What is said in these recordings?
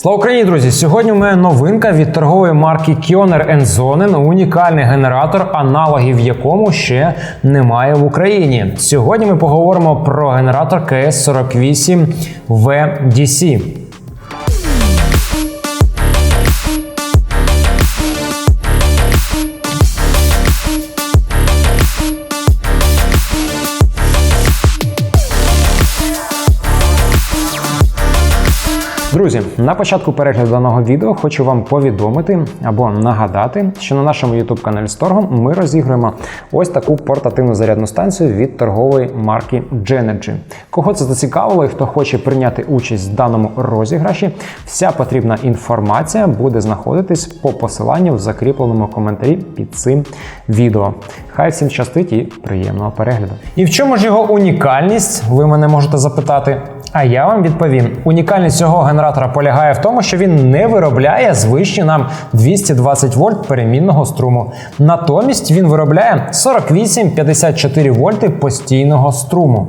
Слава Україні, друзі! Сьогодні у мене новинка від торгової марки Kioner Zonen, унікальний генератор, аналогів якому ще немає в Україні. Сьогодні ми поговоримо про генератор КС48 VDC. Друзі, на початку перегляду даного відео хочу вам повідомити або нагадати, що на нашому youtube каналі Сторгом ми розігруємо ось таку портативну зарядну станцію від торгової марки Genergy. Кого це зацікавило і хто хоче прийняти участь в даному розіграші, вся потрібна інформація буде знаходитись по посиланню в закріпленому коментарі під цим відео. Хай всім щастить і приємного перегляду. І в чому ж його унікальність? Ви мене можете запитати. А я вам відповім: унікальність цього генератора полягає в тому, що він не виробляє звичні нам 220 вольт перемінного струму. Натомість він виробляє 48-54 вольти постійного струму.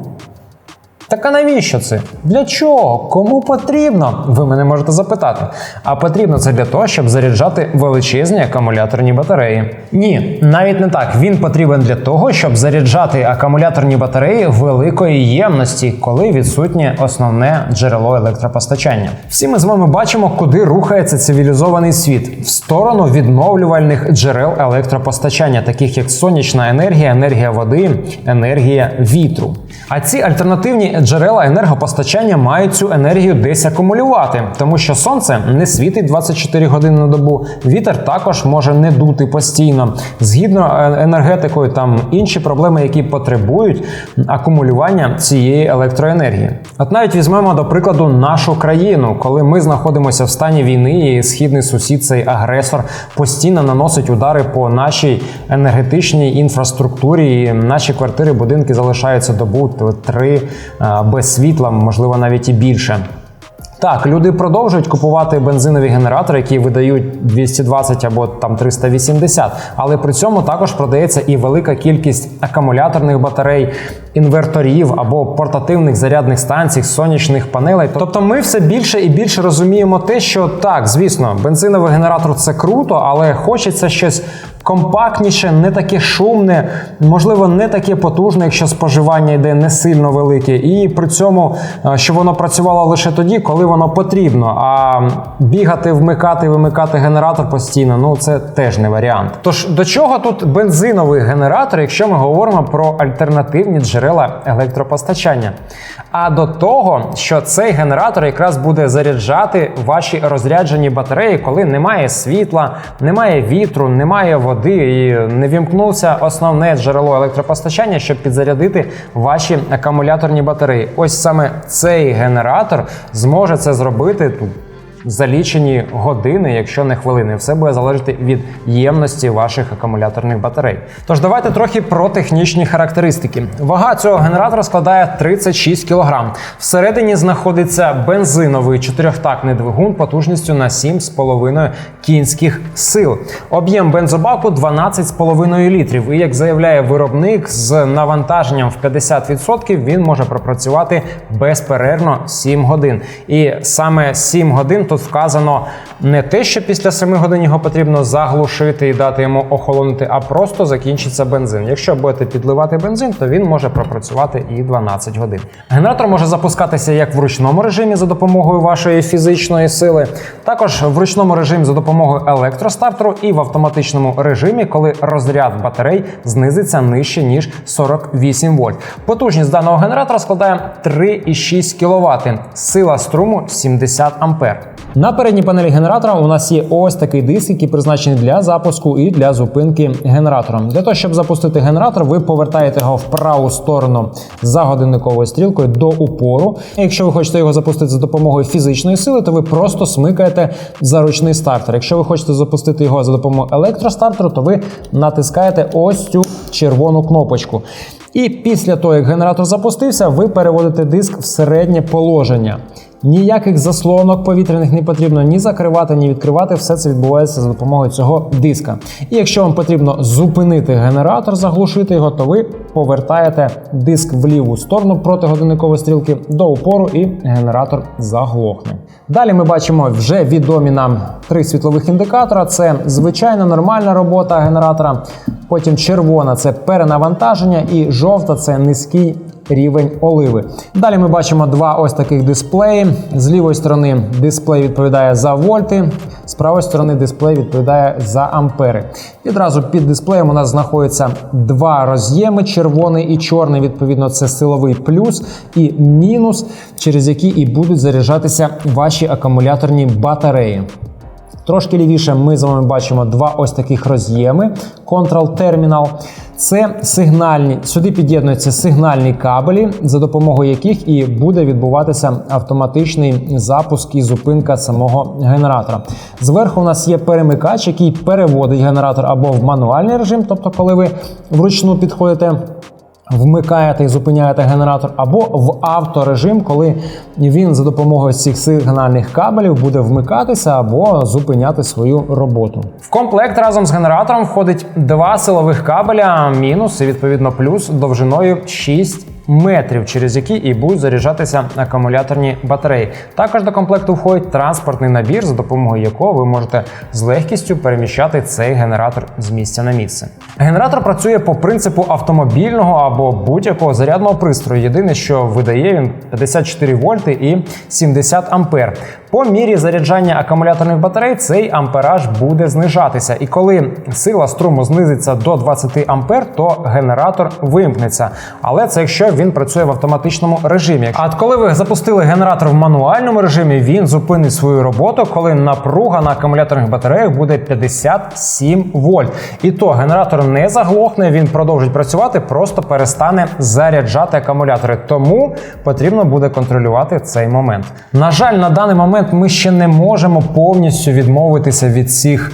Так а навіщо це? Для чого? Кому потрібно? Ви мене можете запитати. А потрібно це для того, щоб заряджати величезні акумуляторні батареї. Ні, навіть не так. Він потрібен для того, щоб заряджати акумуляторні батареї великої ємності, коли відсутнє основне джерело електропостачання. Всі ми з вами бачимо, куди рухається цивілізований світ в сторону відновлювальних джерел електропостачання, таких як сонячна енергія, енергія води, енергія вітру. А ці альтернативні джерела енергопостачання мають цю енергію десь акумулювати, тому що сонце не світить 24 години на добу. Вітер також може не дути постійно. Згідно е, енергетикою, там інші проблеми, які потребують акумулювання цієї електроенергії. От навіть візьмемо до прикладу нашу країну, коли ми знаходимося в стані війни, і східний сусід, цей агресор, постійно наносить удари по нашій енергетичній інфраструктурі. і Наші квартири, будинки залишаються добу три без світла, можливо, навіть і більше. Так, люди продовжують купувати бензинові генератори, які видають 220 або там 380, але при цьому також продається і велика кількість акумуляторних батарей, інверторів або портативних зарядних станцій, сонячних панелей. Тобто, ми все більше і більше розуміємо те, що так, звісно, бензиновий генератор це круто, але хочеться щось компактніше, не таке шумне, можливо, не таке потужне, якщо споживання йде не сильно велике, і при цьому, щоб воно працювало лише тоді, коли воно потрібно. А бігати, вмикати, вимикати генератор постійно ну це теж не варіант. Тож до чого тут бензиновий генератор, якщо ми говоримо про альтернативні джерела електропостачання? А до того, що цей генератор якраз буде заряджати ваші розряджені батареї, коли немає світла, немає вітру, немає води і не вімкнувся основне джерело електропостачання, щоб підзарядити ваші акумуляторні батареї. Ось саме цей генератор зможе це зробити за лічені години, якщо не хвилини, все буде залежати від ємності ваших акумуляторних батарей. Тож давайте трохи про технічні характеристики. Вага цього генератора складає 36 кг. Всередині знаходиться бензиновий чотирьохтактний двигун потужністю на 7,5 кінських сил. Об'єм бензобаку 12,5 літрів. І як заявляє виробник, з навантаженням в 50% він може пропрацювати безперервно 7 годин. І саме 7 годин тут вказано не те, що після 7 годин його потрібно заглушити і дати йому охолонути, а просто закінчиться бензин. Якщо будете підливати бензин, то він може пропрацювати і 12 годин. Генератор може запускатися як в ручному режимі за допомогою вашої фізичної сили, також в ручному режимі за допомогою електростартеру і в автоматичному режимі, коли розряд батарей знизиться нижче ніж 48 вольт. Потужність даного генератора складає 3,6 кВт, сила струму 70 ампер. На передній панелі генератора у нас є ось такий диск, який призначений для запуску і для зупинки генератора. Для того, щоб запустити генератор, ви повертаєте його в праву сторону за годинниковою стрілкою до упору. Якщо ви хочете його запустити за допомогою фізичної сили, то ви просто смикаєте за ручний стартер. Якщо ви хочете запустити його за допомогою електростартеру, то ви натискаєте ось цю червону кнопочку. І після того, як генератор запустився, ви переводите диск в середнє положення. Ніяких заслонок повітряних не потрібно ні закривати, ні відкривати. Все це відбувається за допомогою цього диска. І якщо вам потрібно зупинити генератор, заглушити його, то ви повертаєте диск в ліву сторону проти годинникової стрілки до упору, і генератор заглохне. Далі ми бачимо вже відомі нам три світлових індикатора: це звичайна нормальна робота генератора. Потім червона це перенавантаження, і жовта це низький рівень оливи. Далі ми бачимо два ось таких дисплеї. З лівої сторони дисплей відповідає за вольти, з правої сторони дисплей відповідає за ампери. Відразу під дисплеєм у нас знаходяться два роз'єми: червоний і чорний. Відповідно, це силовий плюс і мінус, через які і будуть заряджатися ваші акумуляторні батареї. Трошки лівіше ми з вами бачимо два ось таких роз'єми. Control Terminal. Це сигнальні, сюди під'єднуються сигнальні кабелі, за допомогою яких і буде відбуватися автоматичний запуск і зупинка самого генератора. Зверху у нас є перемикач, який переводить генератор або в мануальний режим, тобто, коли ви вручну підходите. Вмикаєте і зупиняєте генератор, або в авторежим, коли він за допомогою цих сигнальних кабелів буде вмикатися або зупиняти свою роботу. В комплект разом з генератором входить два силових кабеля, мінус і відповідно плюс довжиною 6 метрів, через які і будуть заряджатися акумуляторні батареї. Також до комплекту входить транспортний набір, за допомогою якого ви можете з легкістю переміщати цей генератор з місця на місце. Генератор працює по принципу автомобільного або будь-якого зарядного пристрою. Єдине, що видає він 54 вольти і 70 ампер. По мірі заряджання акумуляторних батарей цей ампераж буде знижатися. І коли сила струму знизиться до 20 ампер, то генератор вимкнеться. Але це якщо він працює в автоматичному режимі. А коли ви запустили генератор в мануальному режимі, він зупинить свою роботу, коли напруга на акумуляторних батареях буде 57 вольт. І то генератор не заглохне, він продовжить працювати, просто перестане заряджати акумулятори. Тому потрібно буде контролювати цей момент. На жаль, на даний момент ми ще не можемо повністю відмовитися від цих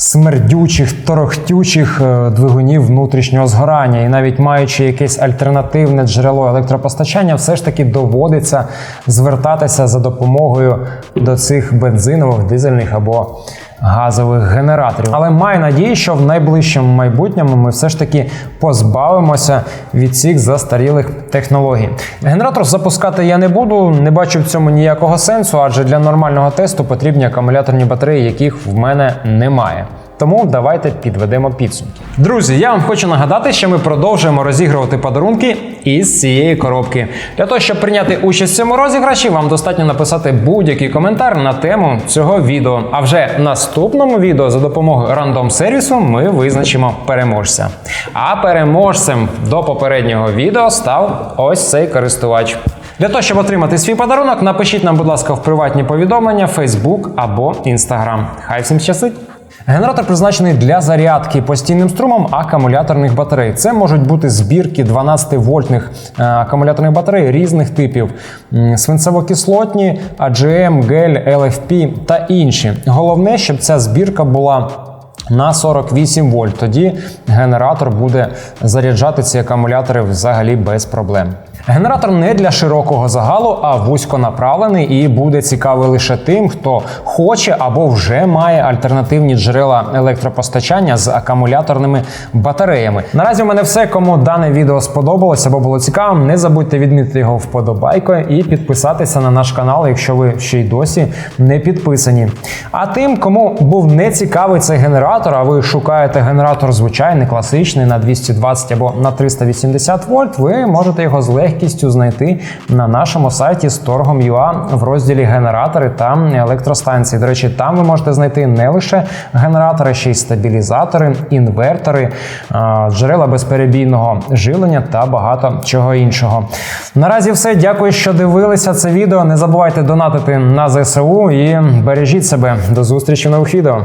смердючих, торохтючих е, двигунів внутрішнього згорання, і навіть маючи якесь альтернативне джерело електропостачання, все ж таки доводиться звертатися за допомогою до цих бензинових, дизельних або газових генераторів. Але маю надію, що в найближчому майбутньому ми все ж таки позбавимося від цих застарілих технологій. Генератор запускати я не буду, не бачу в цьому ніякого сенсу, адже для нормального тесту потрібні акумуляторні батареї, яких в мене немає. Тому давайте підведемо підсумки. Друзі, я вам хочу нагадати, що ми продовжуємо розігрувати подарунки із цієї коробки. Для того, щоб прийняти участь в цьому розіграші, вам достатньо написати будь-який коментар на тему цього відео. А вже в наступному відео за допомогою рандом сервісу ми визначимо переможця. А переможцем до попереднього відео став ось цей користувач. Для того, щоб отримати свій подарунок, напишіть нам, будь ласка, в приватні повідомлення, Facebook або Instagram. Хай всім щастить! Генератор призначений для зарядки постійним струмом акумуляторних батарей. Це можуть бути збірки 12-вольтних е, акумуляторних батарей різних типів: свинцево-кислотні, AGM, GEL, LFP та інші. Головне, щоб ця збірка була. На 48 вольт, тоді генератор буде заряджати ці акумулятори взагалі без проблем. Генератор не для широкого загалу, а вузьконаправлений і буде цікавий лише тим, хто хоче або вже має альтернативні джерела електропостачання з акумуляторними батареями. Наразі у мене все. Кому дане відео сподобалось або було цікавим, не забудьте відмітити його вподобайкою і підписатися на наш канал, якщо ви ще й досі не підписані. А тим, кому був не цікавий цей генератор, а ви шукаєте генератор звичайний, класичний на 220 або на 380 вольт, ви можете його з легкістю знайти на нашому сайті Storgom.ua в розділі генератори та електростанції. До речі, там ви можете знайти не лише генератори, ще й стабілізатори, інвертори, джерела безперебійного живлення та багато чого іншого. Наразі все. Дякую, що дивилися це відео. Не забувайте донатити на ЗСУ і бережіть себе. До зустрічі в нових відео.